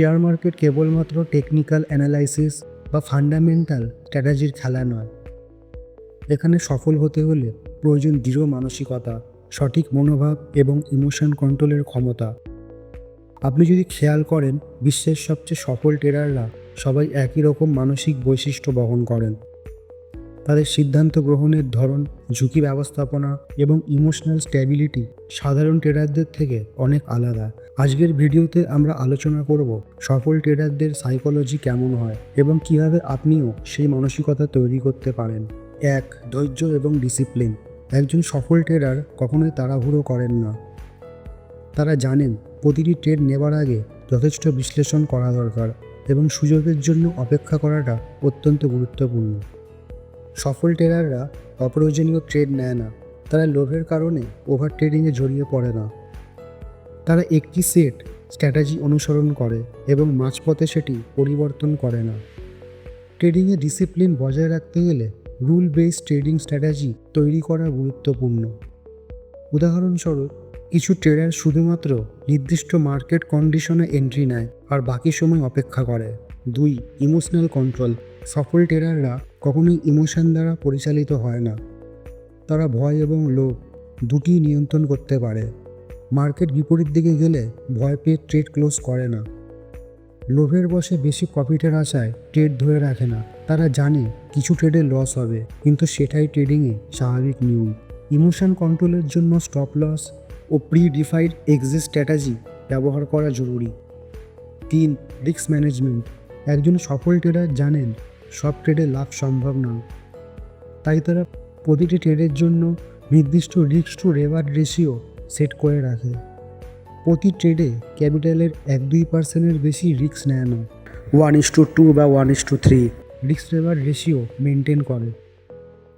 Share market কেবলমাত্র technical analysis বা fundamental স্ট্র্যাটেজির খেলা নয়। এখানে সফল হতে হলে প্রয়োজন দৃঢ় মানসিকতা, সঠিক মনোভাব এবং ইমোশন কন্ট্রোলের ক্ষমতা। আপনি যদি খেয়াল করেন, বিশ্বের সবচেয়ে সফল ট্রেডাররা সবাই একই রকম মানসিক বৈশিষ্ট্য বহন করেন। তাদের সিদ্ধান্ত গ্রহণের ধরন, ঝুঁকি ব্যবস্থাপনা এবং ইমোশনাল স্ট্যাবিলিটি সাধারণ ট্রেডারদের থেকে অনেক আলাদা। আজকের ভিডিওতে আমরা আলোচনা করব সফল ট্রেডারদের সাইকোলজি কেমন হয় এবং কীভাবে আপনিও সেই মানসিকতা তৈরি করতে পারেন। এক, ধৈর্য এবং ডিসিপ্লিন একজন সফল ট্রেডার কখনোই তাড়াহুড়ো করেন না। তারা জানেন প্রতিটি ট্রেড নেবার আগে যথেষ্ট বিশ্লেষণ করা দরকার এবং সুযোগের জন্য অপেক্ষা করাটা অত্যন্ত গুরুত্বপূর্ণ। সফল ট্রেডাররা অপ্রয়োজনীয় ট্রেড নেয় না। তারা লোভের কারণে ওভার ট্রেডিংয়ে জড়িয়ে পড়ে না। তারা একটি সেট স্ট্র্যাটেজি অনুসরণ করে এবং মাঝপথে সেটি পরিবর্তন করে না। ট্রেডিংয়ে ডিসিপ্লিন বজায় রাখতে গেলে রুল বেসড ট্রেডিং স্ট্র্যাটেজি তৈরি করা গুরুত্বপূর্ণ। উদাহরণস্বরূপ, কিছু ট্রেডার শুধুমাত্র নির্দিষ্ট মার্কেট কন্ডিশনে এন্ট্রি নেয় আর বাকি সময় অপেক্ষা করে। দুই ইমোশনাল কন্ট্রোল সফল ট্রেডাররা কখনোই ইমোশন দ্বারা পরিচালিত হয় না। তারা ভয় এবং লোভ দুটি নিয়ন্ত্রণ করতে পারে। মার্কেট বিপরীত দিকে গেলে ভয় পেয়ে ট্রেড ক্লোজ করে না। লোভের বসে বেশি প্রফিটের আশায় ট্রেড ধরে রাখে না। তারা জানে কিছু ট্রেডে লস হবে, কিন্তু সেটাই ট্রেডিংয়ে স্বাভাবিক নিয়ম। ইমোশন কন্ট্রোলের জন্য স্টপ লস ও প্রি ডিফাইড এক্সিট স্ট্র্যাটেজি ব্যবহার করা জরুরি। তিন, রিস্ক ম্যানেজমেন্ট। একজন সফল ট্রেডার জানেন সব ট্রেডে লাভ সম্ভব নয় তাই তারা প্রতিটি ট্রেডের জন্য নির্দিষ্ট risk to reward ratio set করে রাখে। প্রতি ট্রেডে ক্যাপিটালের এক দুই পার্সেন্টের বেশি রিস্ক নেয় না। ওয়ান ইস টু টু বা one is to three risk reward ratio maintain করে।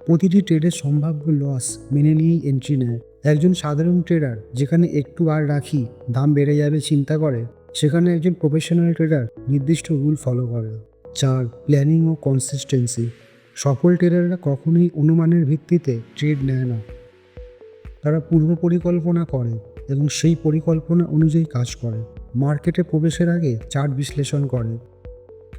প্রতিটি ট্রেডের সম্ভাব্য লস মেনে নিয়েই এন্ট্রি নেয়। একজন সাধারণ ট্রেডার যেখানে একটু আর রাখি দাম বেড়ে যাবে চিন্তা করে সেখানে একজন প্রফেশনাল ট্রেডার নির্দিষ্ট রুল ফলো করে। চার প্ল্যানিং ও কনসিস্টেন্সি সফল ট্রেডাররা কখনোই অনুমানের ভিত্তিতে ট্রেড নেয় না। তারা পূর্ব পরিকল্পনা করে এবং সেই পরিকল্পনা অনুযায়ী কাজ করে। মার্কেটে প্রবেশের আগে চার্ট বিশ্লেষণ করে।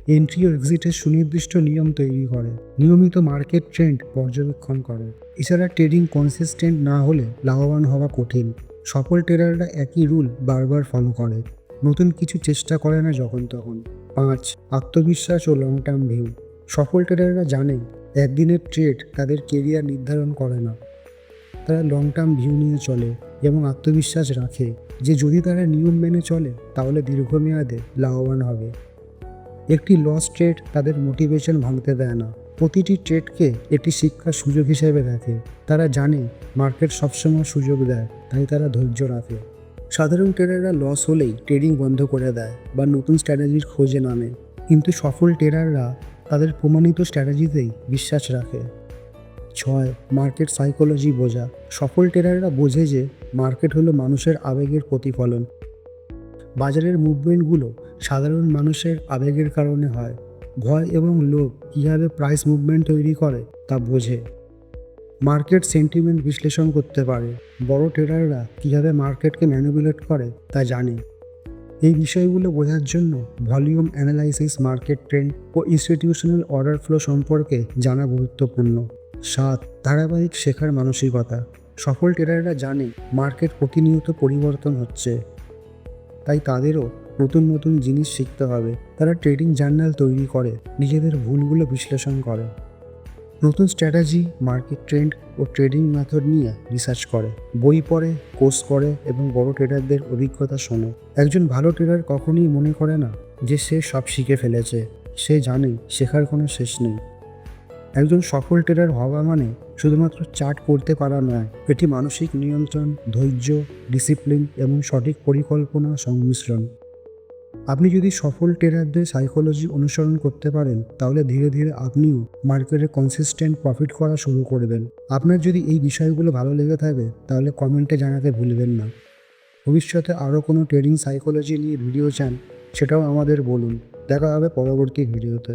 এন্ট্রি ও এক্সিটের সুনির্দিষ্ট নিয়ম তৈরি করে। নিয়মিত মার্কেট ট্রেন্ড পর্যবেক্ষণ করে। এছাড়া ট্রেডিং কনসিস্টেন্ট না হলে লাভবান হওয়া কঠিন। সফল ট্রেডাররা একই রুল বারবার ফলো করে। নতুন কিছু চেষ্টা করে না যখন তখন। পাঁচ, আত্মবিশ্বাস ও লং টার্ম ভিউ সফল ট্রেডাররা জানে, একদিনের ট্রেড তাদের কেরিয়ার নির্ধারণ করে না। তারা লং টার্ম ভিউ নিয়ে চলে এবং আত্মবিশ্বাস রাখে যে যদি তারা নিয়ম মেনে চলে, তাহলে দীর্ঘমেয়াদে লাভবান হবে। একটি লস ট্রেড তাদের মোটিভেশন ভাঙতে দেয় না। প্রতিটি ট্রেডকে একটি শিক্ষার সুযোগ হিসেবে দেখে। তারা জানে মার্কেট সবসময় সুযোগ দেয়, তাই তারা ধৈর্য রাখে। সাধারণ ট্রেডাররা লস হলেই ট্রেডিং বন্ধ করে দেয় বা নতুন স্ট্র্যাটেজির খোঁজে নামে। কিন্তু সফল ট্রেডাররা তাদের প্রমাণিত স্ট্র্যাটেজিতেই বিশ্বাস রাখে। ছয় মার্কেট সাইকোলজি বোঝা। সফল ট্রেডাররা বোঝে যে মার্কেট হলো মানুষের আবেগের প্রতিফলন। বাজারের মুভমেন্টগুলো সাধারণ মানুষের আবেগের কারণে হয়। ভয় এবং লোভ কীভাবে প্রাইস মুভমেন্ট তৈরি করে তা বোঝে। মার্কেট সেন্টিমেন্ট বিশ্লেষণ করতে পারে। বড় ট্রেডাররা কীভাবে মার্কেটকে ম্যানিপুলেট করে তা জানে। এই বিষয়গুলো বোঝার জন্য ভলিউম অ্যানালাইসিস, মার্কেট ট্রেন্ড ও ইনস্টিটিউশনাল অর্ডার ফ্লো সম্পর্কে জানা গুরুত্বপূর্ণ। সাত, ধারাবাহিক শেখার মানসিকতা। সফল ট্রেডাররা জানে মার্কেট প্রতিনিয়ত পরিবর্তন হচ্ছে। তাই তাদেরও নতুন নতুন জিনিস শিখতে হবে। তারা ট্রেডিং জার্নাল তৈরি করে, নিজেদের ভুলগুলো বিশ্লেষণ করে। নতুন স্ট্র্যাটেজি, মার্কেট ট্রেন্ড ও ট্রেডিং মেথড নিয়ে রিসার্চ করে, বই পড়ে, কোর্স করে এবং বড় ট্রেডারদের অভিজ্ঞতা শোনে। একজন ভালো ট্রেডার কখনোই মনে করে না যে সে সব শিখে ফেলেছে। সে জানে, শেখার কোনো শেষ নেই। একজন সফল ট্রেডার হওয়া মানে শুধুমাত্র চার্ট করতে পারা নয়, এটি মানসিক নিয়ন্ত্রণ, ধৈর্য, ডিসিপ্লিন এবং সঠিক পরিকল্পনা সংমিশ্রণ। আপনি যদি সফল ট্রেডারদের সাইকোলজি অনুসরণ করতে পারেন, তাহলে ধীরে ধীরে আপনিও মার্কেটে কনসিস্টেন্ট প্রফিট করা শুরু করবেন আপনার যদি এই বিষয়গুলো ভালো লেগে থাকে, তাহলে কমেন্টে জানাতে ভুলবেন না। ভবিষ্যতে আরও কোনো ট্রেডিং সাইকোলজি নিয়ে ভিডিও চান, সেটাও আমাদের বলুন। দেখা হবে পরবর্তী ভিডিওতে